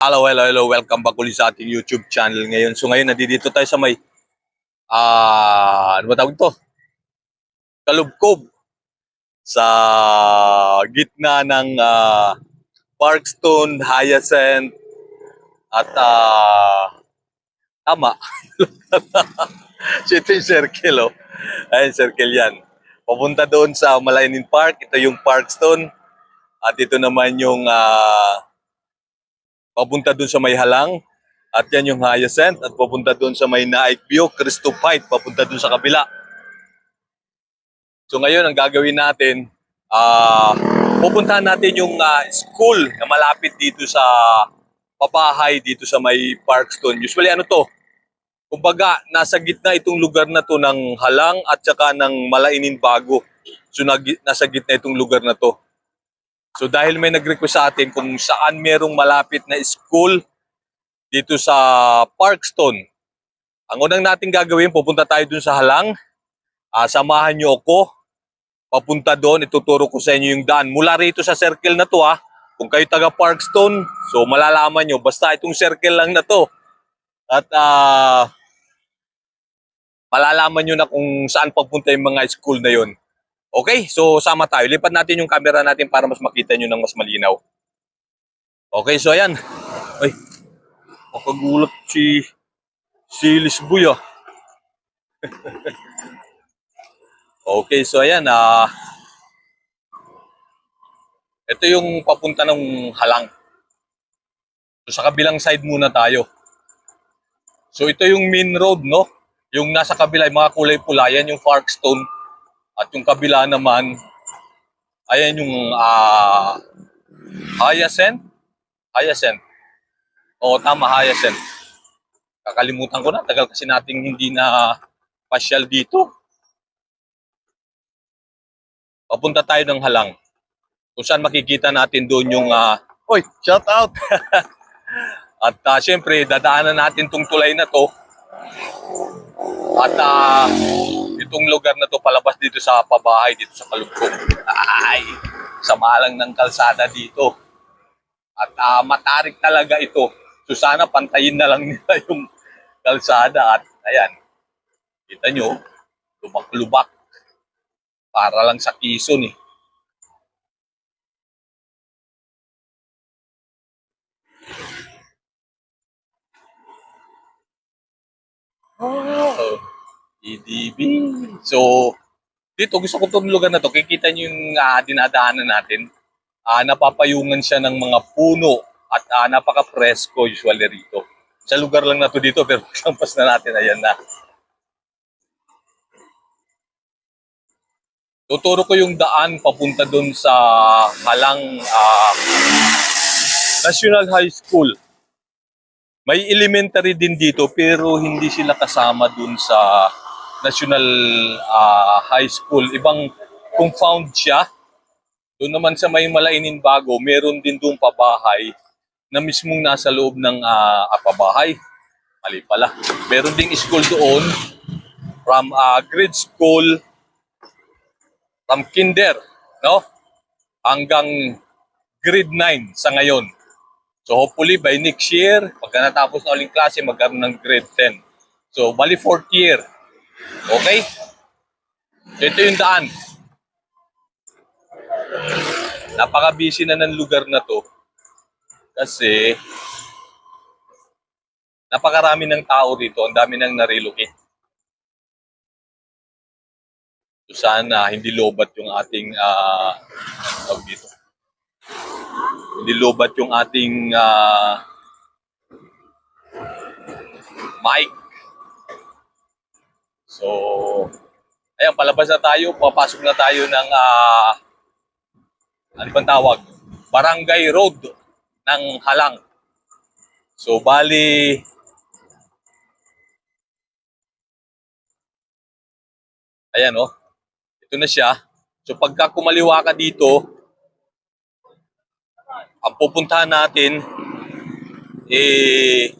Hello, hello, hello. Welcome back ulit sa ating YouTube channel ngayon. So ngayon, nandito tayo sa may, ah, ano ba tawag ito? Kalubkob. Sa gitna ng ah, Parkstone, Hyacinth, at ah, tama. so ito yung circle, oh. Ayun, circle yan. Papunta doon sa Malainin Park. Ito yung Parkstone. At ito naman yung ah, papunta doon sa may halang at yan yung hyacinth at papunta doon sa may Naik View, Cristo Fight, papunta doon sa kabila. So ngayon ang gagawin natin, ah pupuntahan natin yung ah, school na malapit dito sa pabahay dito sa may Parkstone. Usually ano to? Kumbaga, nasa gitna itong lugar na to ng halang at saka ng malainin bago. So nasa gitna itong lugar na to. So dahil may nag-request sa atin kung saan merong malapit na school dito sa Parkstone. Ang unang natin gagawin, pupunta tayo dun sa Halang. Ah, samahan nyo ako. Papunta doon, ituturo ko sa inyo yung daan. Mula rito sa circle na to ha. Kung kayo taga Parkstone, so malalaman nyo. Basta itong circle lang na to. At ah, malalaman nyo na kung saan papunta yung mga school na yon. Okay, so sama tayo. Lipat natin yung camera natin para mas makita nyo ng mas malinaw. Okay, so ayan. Ay, makagulat si si Lisboy ah. okay, so ayan. Ah, ito yung papunta ng halang. So sa kabilang side muna tayo. So ito yung main road, no? Yung nasa kabila, mga kulay pula, yan yung Parkstone. At yung kabila naman, ayan yung ah Hyacinth. Hyacinth. Oo, tama, Hyacinth. Kakalimutan ko na, tagal kasi nating hindi na pasyal dito. Papunta tayo ng halang. Kung saan makikita natin doon yung, ah Oy, shout out! At ah, syempre, dadaanan natin tong tulay na to. At ah, itong lugar na to palabas dito sa pabahay, dito sa Kalugkong. Ay, sama lang ng kalsada dito. At ah, matarik talaga ito. So sana pantayin na lang nila yung kalsada at ayan. Kita nyo, lubak-lubak. Para lang sa Quezon eh. Oh, EDB. So, dito gusto ko itong lugar na to. Kikita nyo yung ah, dinadaanan natin. Ah, napapayungan siya ng mga puno at ah, napaka-presko usually rito. Sa lugar lang na to dito pero paglampas na natin, ayan na. Tuturo ko yung daan papunta doon sa Halang ah, National High School. May elementary din dito pero hindi sila kasama dun sa National ah, High School. Ibang compound siya. Doon naman sa may Malainin Bago, meron din doon pabahay na mismong nasa loob ng ah, ah, pabahay. Mali pala. Meron ding school doon from ah, grade school from kinder, no? Hanggang grade 9 sa ngayon. So hopefully by next year, pagka natapos na uling klase, magkaroon ng grade 10. So bali fourth year. Okay? Ito yung daan. Napaka-busy na ng lugar na to. Kasi napakarami ng tao dito. Ang dami nang narelocate. So sana hindi lobat yung ating ah tawag dito hindi lobat yung ating ah, mic. So, ayan, palabas na tayo. Papasok na tayo ng, ah, ano bang tawag? Barangay Road ng Halang. So, bali, ayan oh, ito na siya. So, pagka kumaliwa ka dito, ang pupuntahan natin eh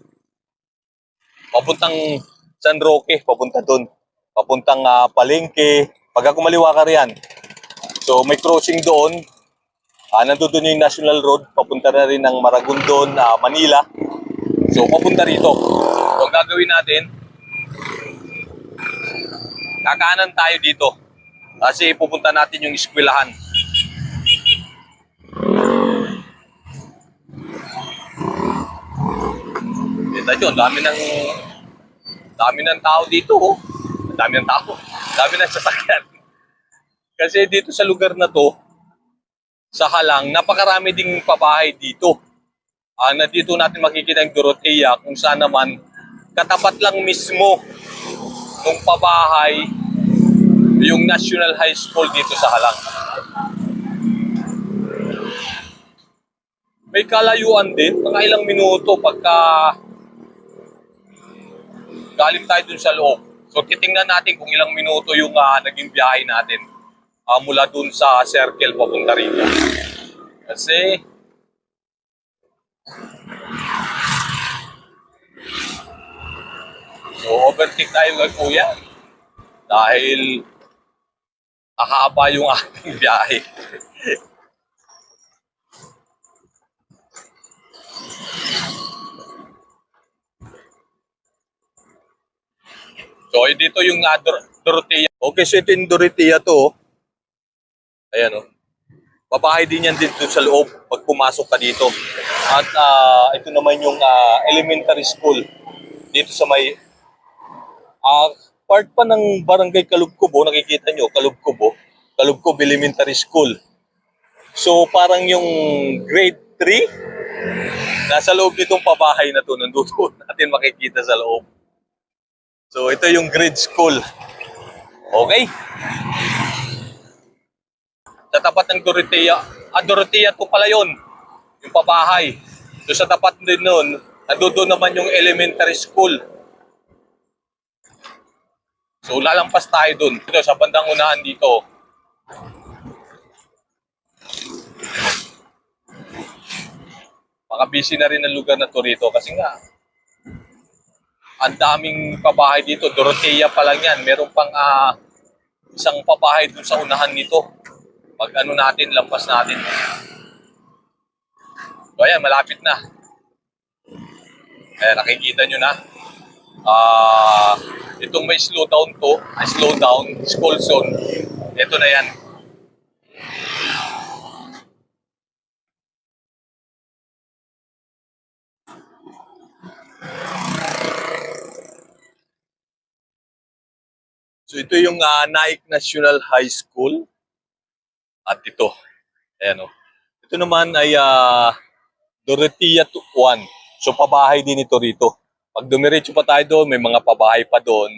papuntang San Roque, papunta doon. Papuntang ah, Palengke. Pagka kumaliwa ka riyan. So may crossing doon Ah, nandun doon yung National Road, papunta na rin ng Maragondon, ah, Manila. So, papunta rito. So, ang gagawin natin, kakanan tayo dito. Kasi pupunta natin yung eskwelahan. Kita nyo, dami ng dami ng tao dito. Oh. Dami ng tao. Dami ng sasakyan. Kasi dito sa lugar na to, sa Halang, napakarami ding pabahay dito. Ah, na dito natin makikita yung Dorotea kung saan naman katapat lang mismo ng pabahay yung National High School dito sa Halang. May kalayuan din, mga ilang minuto pagka galing tayo dun sa loob. So titingnan natin kung ilang minuto yung ah, naging biyahe natin ah, mula dun sa circle papunta rito. Kasi So overtake tayo kay kuya dahil ahaba yung ating biyahe. So, eh, dito yung uh, Dor- Dorotea. Okay, so ito yung Dorotea to. oh. Ayan, oh. Babahay din yan dito sa loob pag pumasok ka dito. At ah, ito naman yung ah, elementary school dito sa may ah, part pa ng barangay Kalubkubo, nakikita nyo, Kalubkubo, Kalubkubo Elementary School. So parang yung grade 3, nasa loob nitong pabahay na to, nandito natin makikita sa loob. So ito yung grade school. Okay? Sa tapat ng Dorotea, ah Dorotea to pala yun, yung pabahay. So sa tapat din nun, nandoon naman yung elementary school. So lalampas tayo dun. Dito sa bandang unahan dito. Baka busy na rin ang lugar na to rito kasi nga ang daming pabahay dito. Dorotea pa lang yan. Meron pang ah, isang pabahay dun sa unahan nito. Pag ano natin, lampas natin. So ayan, malapit na. Ayan, nakikita nyo na. Ah, itong may slow down to, ay slow down, school zone. Ito na yan. So ito yung ah, Naik National High School. At ito, ayan o. Ito naman ay ah, Dorotea 1. So pabahay din ito rito. Pag dumiretso pa tayo doon, may mga pabahay pa doon.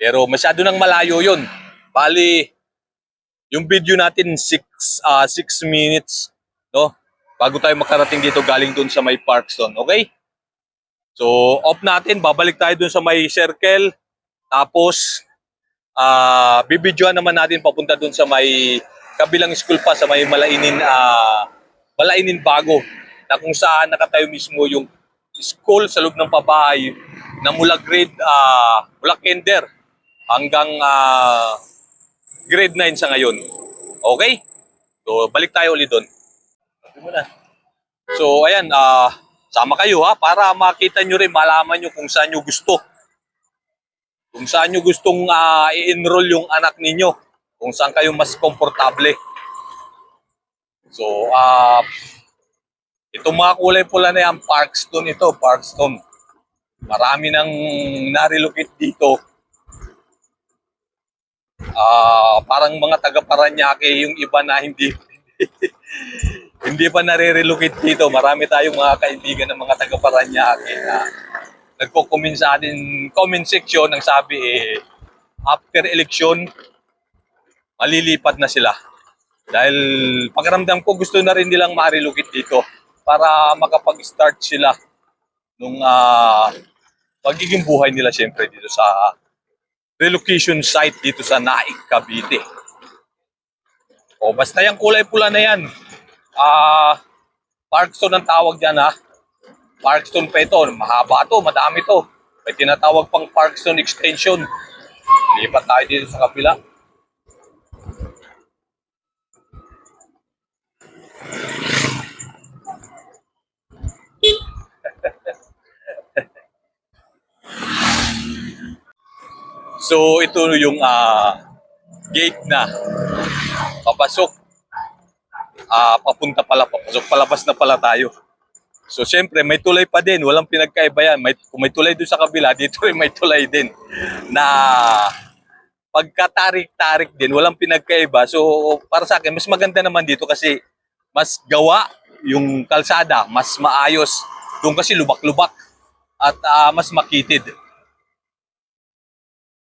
Pero masyado nang malayo yun. Bali, yung video natin 6 ah 6 minutes, no? Bago tayo makarating dito galing doon sa may Parkstone, okay? So, off natin, babalik tayo doon sa may circle. Tapos, ah bibidyoan naman natin papunta doon sa may kabilang school pa sa may Malainin ah Malainin Bago na kung saan nakatayo mismo yung school sa loob ng pabahay na mula grade ah mula kinder hanggang ah, grade 9 sa ngayon. Okay? So balik tayo ulit doon. So ayan, ah sama kayo ha para makita nyo rin, malaman nyo kung saan nyo gusto kung saan nyo gustong ah, i-enroll yung anak ninyo, kung saan kayo mas komportable. So, ah itong mga kulay pula na yan, Parkstone ito, Parkstone. Marami nang narilocate dito. Ah, parang mga taga Paranaque yung iba na hindi hindi pa nare-relocate dito. Marami tayong mga kaibigan ng mga taga Paranaque na nagko-comment sa atin comment section ang sabi eh after election malilipat na sila. Dahil pakiramdam ko gusto na rin nilang ma-relocate dito para makapag-start sila nung ah, pagiging buhay nila siyempre dito sa relocation site dito sa Naik, Cavite. O basta yung kulay pula na yan. Ah, Parkstone ang tawag dyan ha. Parkstone pa ito. Mahaba to, madami to. May tinatawag pang Parkstone Extension. Lipat tayo dito sa kabila. So ito yung ah, gate na papasok. Ah, papunta pala, papasok, palabas na pala tayo. So syempre may tulay pa din, walang pinagkaiba yan. May, kung may tulay doon sa kabila, dito rin may tulay din. Na pagkatarik-tarik din, walang pinagkaiba. So para sa akin, mas maganda naman dito kasi mas gawa yung kalsada, mas maayos. Doon kasi lubak-lubak at ah, mas makitid.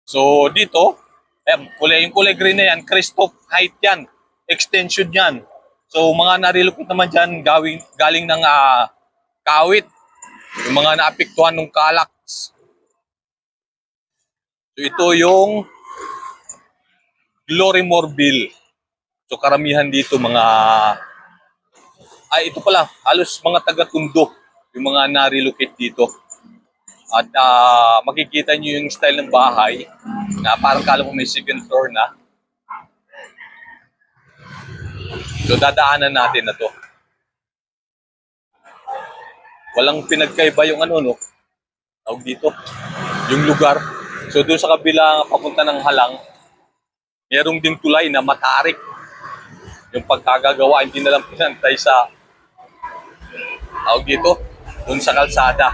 So dito, eh, kulay, yung kulay green na yan, Christoph height yan, extension yan. So mga narilukot naman dyan, gawing, galing ng ah, kawit, yung mga naapektuhan ng kalaks. So ito yung Glory Morville. So karamihan dito mga, ay ito pala, halos mga taga-tundo, yung mga narilocate dito. At ah, makikita nyo yung style ng bahay na parang kala mo may second floor na. So dadaanan natin na to. Walang pinagkaiba yung ano no. Tawag dito. Yung lugar. So doon sa kabila papunta ng halang, merong ding tulay na matarik. Yung pagkagagawa, hindi na lang pinantay sa tawag dito, doon sa kalsada.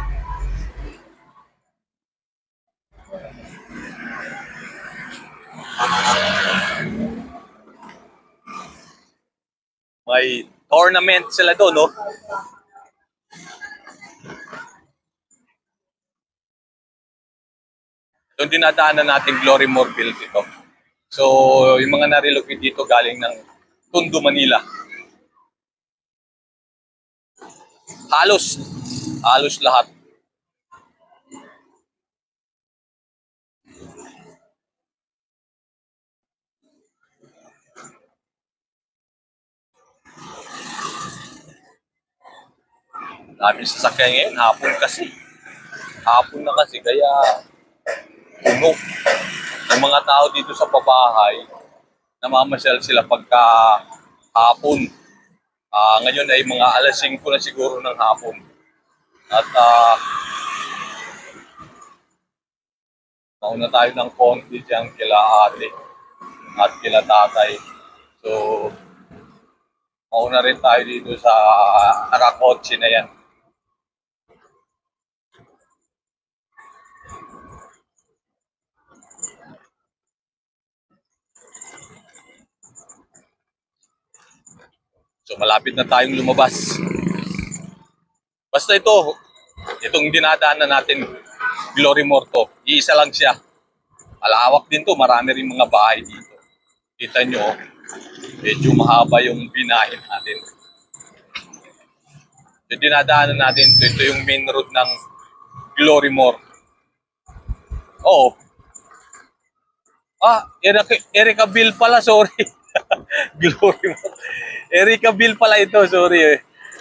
May tournament sila doon, no? Doon dinadaanan natin Glory Morville dito. So, yung mga narilocate dito galing ng Tondo, Manila. Halos, halos lahat. Dami sasakyan ngayon, hapon kasi. Hapon na kasi, kaya puno. Yung mga tao dito sa pabahay, namamasyal sila pagka hapon. Ah, ngayon ay mga alas 5 na siguro ng hapon. At ah, mauna tayo ng konti dyan kila ate at kila tatay. So, mauna rin tayo dito sa nakakotse na yan. So malapit na tayong lumabas. Basta ito, itong dinadaanan natin, Glory Morto, iisa lang siya. Malawak din to, marami rin mga bahay dito. Kita nyo, medyo mahaba yung binahin natin. Yung dinadaanan natin, ito, ito yung main road ng Glory More. Oo. Ah, Erica, Erica Bill pala, sorry. Glory More. Erica Bill pala ito, sorry eh.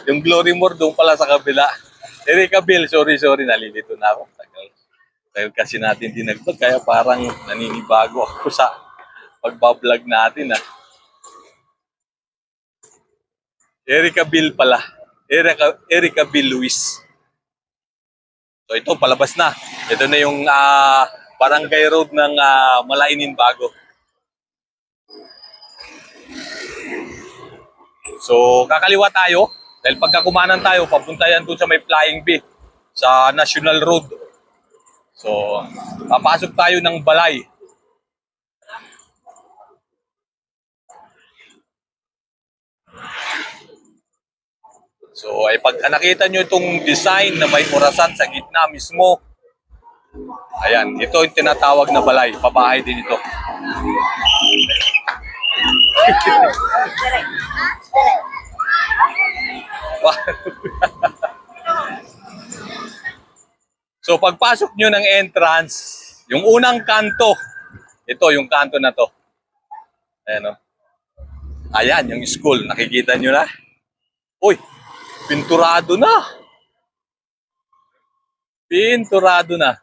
Yung Glory More doon pala sa kabila. Erica Bill, sorry, sorry, nalilito na ako. Tagal. Tagal kasi natin dinagbag, kaya parang naninibago ako sa pagbablog natin ah. Erica Bill pala. Erica, Erica Bill Luis. So ito, palabas na. Ito na yung ah, barangay road ng ah, Malainin Bago. So, kakaliwa tayo. Dahil pagka kumanan tayo, papunta yan doon sa may Flying B sa National Road. So, papasok tayo ng balay. So, ay pagka nakita nyo itong design na may orasan sa gitna mismo, ayan, ito yung tinatawag na balay. Pabahay din ito. so pagpasok nyo ng entrance, yung unang kanto, ito yung kanto na to. Ayan o. Ayan, yung school. Nakikita nyo na? Uy, pinturado na. Pinturado na.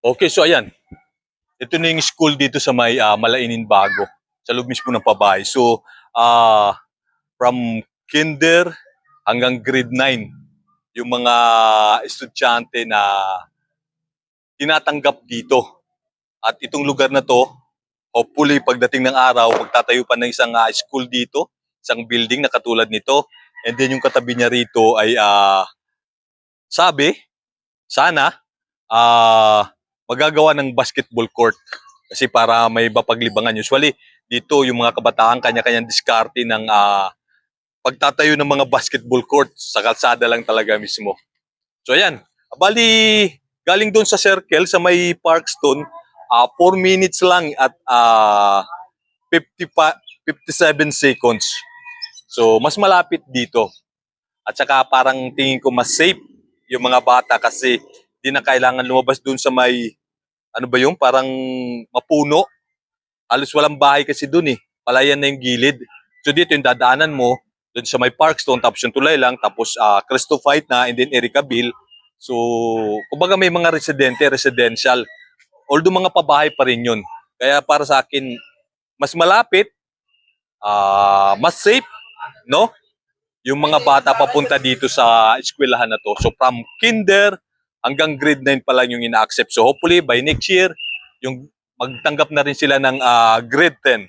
Okay, so ayan. Ito na yung school dito sa may ah, Malainin Bago. Sa loob mismo ng pabahay. So, ah from kinder hanggang grade 9, yung mga estudyante na tinatanggap dito. At itong lugar na to, hopefully pagdating ng araw, magtatayo pa ng isang ah, school dito, isang building na katulad nito. And then yung katabi niya rito ay ah, sabi, sana, ah magagawa ng basketball court. Kasi para may mapaglibangan. Usually, dito yung mga kabataan kanya-kanyang diskarte ng ah, pagtatayo ng mga basketball court sa kalsada lang talaga mismo. So ayan, bali galing doon sa circle sa may Parkstone, ah 4 minutes lang at ah 50 pa, 57 seconds. So mas malapit dito. At saka parang tingin ko mas safe yung mga bata kasi di na kailangan lumabas doon sa may ano ba yung parang mapuno. Halos walang bahay kasi doon eh. Palayan na yung gilid. So dito yung dadaanan mo, doon sa may Parkstone, tapos yung tulay lang, tapos uh, Cristo Fight na, and then Ericaville. So, kumbaga may mga residente, residential. Although mga pabahay pa rin yun. Kaya para sa akin, mas malapit, ah mas safe, no? Yung mga bata papunta dito sa eskwelahan na to. So from kinder hanggang grade 9 pa lang yung ina-accept. So hopefully by next year, yung magtanggap na rin sila ng ah, grade 10,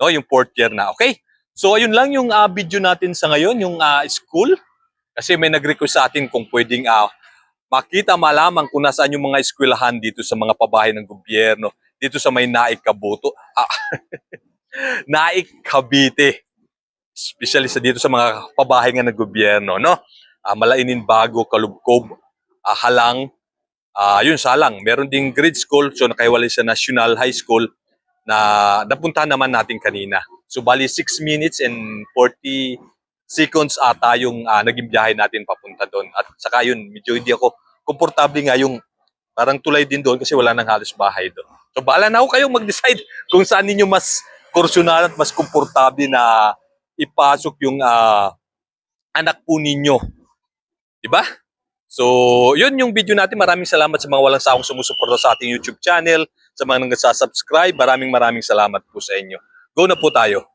no? Yung fourth year na. Okay? So ayun lang yung ah, video natin sa ngayon, yung ah, school. Kasi may nag-request sa atin kung pwedeng ah, makita, malaman kung nasaan yung mga eskwelahan dito sa mga pabahay ng gobyerno. Dito sa may Naik. Ah, Naik. Especially sa dito sa mga pabahay nga ng gobyerno, no? Ah, Malainin Bago, Kalubkob, ah, Halang, ah, yun, Salang. Meron ding grade school, so nakaiwalay sa National High School na napunta naman natin kanina. So bali 6 minutes and 40 seconds ata yung ah, naging biyahe natin papunta doon. At saka yun, medyo hindi ako komportable nga yung parang tulay din doon kasi wala nang halos bahay doon. So bahala na ako kayong mag-decide kung saan ninyo mas kursyonal at mas komportable na ipasok yung ah, anak po ninyo. Diba? So, yun yung video natin. Maraming salamat sa mga walang sawang sumusuporta sa ating YouTube channel, sa mga nagsa-subscribe. Maraming maraming salamat po sa inyo. Go na po tayo.